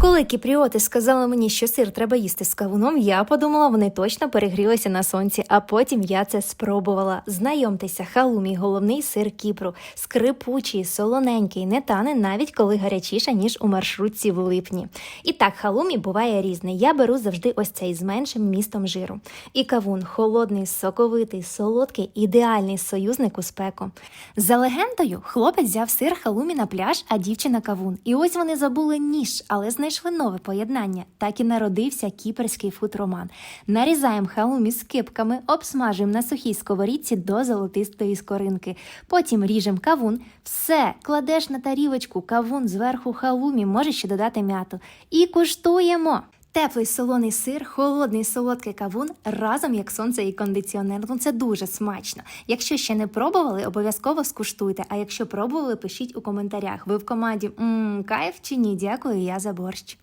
Коли кіпріоти сказали мені, що сир треба їсти з кавуном, я подумала, вони точно перегрілися на сонці, а потім я це спробувала. Знайомтеся, халумі, головний сир Кіпру, скрипучий, солоненький, не тане навіть коли гарячіше, ніж у маршрутці в липні. І так, халумі буває різний. Я беру завжди ось цей з меншим містом жиру. І кавун холодний, соковитий, солодкий, ідеальний союзник у спеку. За легендою, хлопець взяв сир халумі на пляж, а дівчина кавун. І ось вони забули ніж, але знайшли нове поєднання. Так і народився кіперський футроман. Нарізаємо халумі з кипками, обсмажуємо на сухій сковорідці до золотистої скоринки. Потім ріжемо кавун. Все, кладеш на тарілочку кавун зверху халумі, можеш ще додати м'яту. І куштуємо. Теплий солоний сир, холодний солодкий кавун разом як сонце і кондиціонер. Ну це дуже смачно. Якщо ще не пробували, обов'язково скуштуйте. А якщо пробували, пишіть у коментарях. Ви в команді м кайф чи ні? Дякую, я за борщ.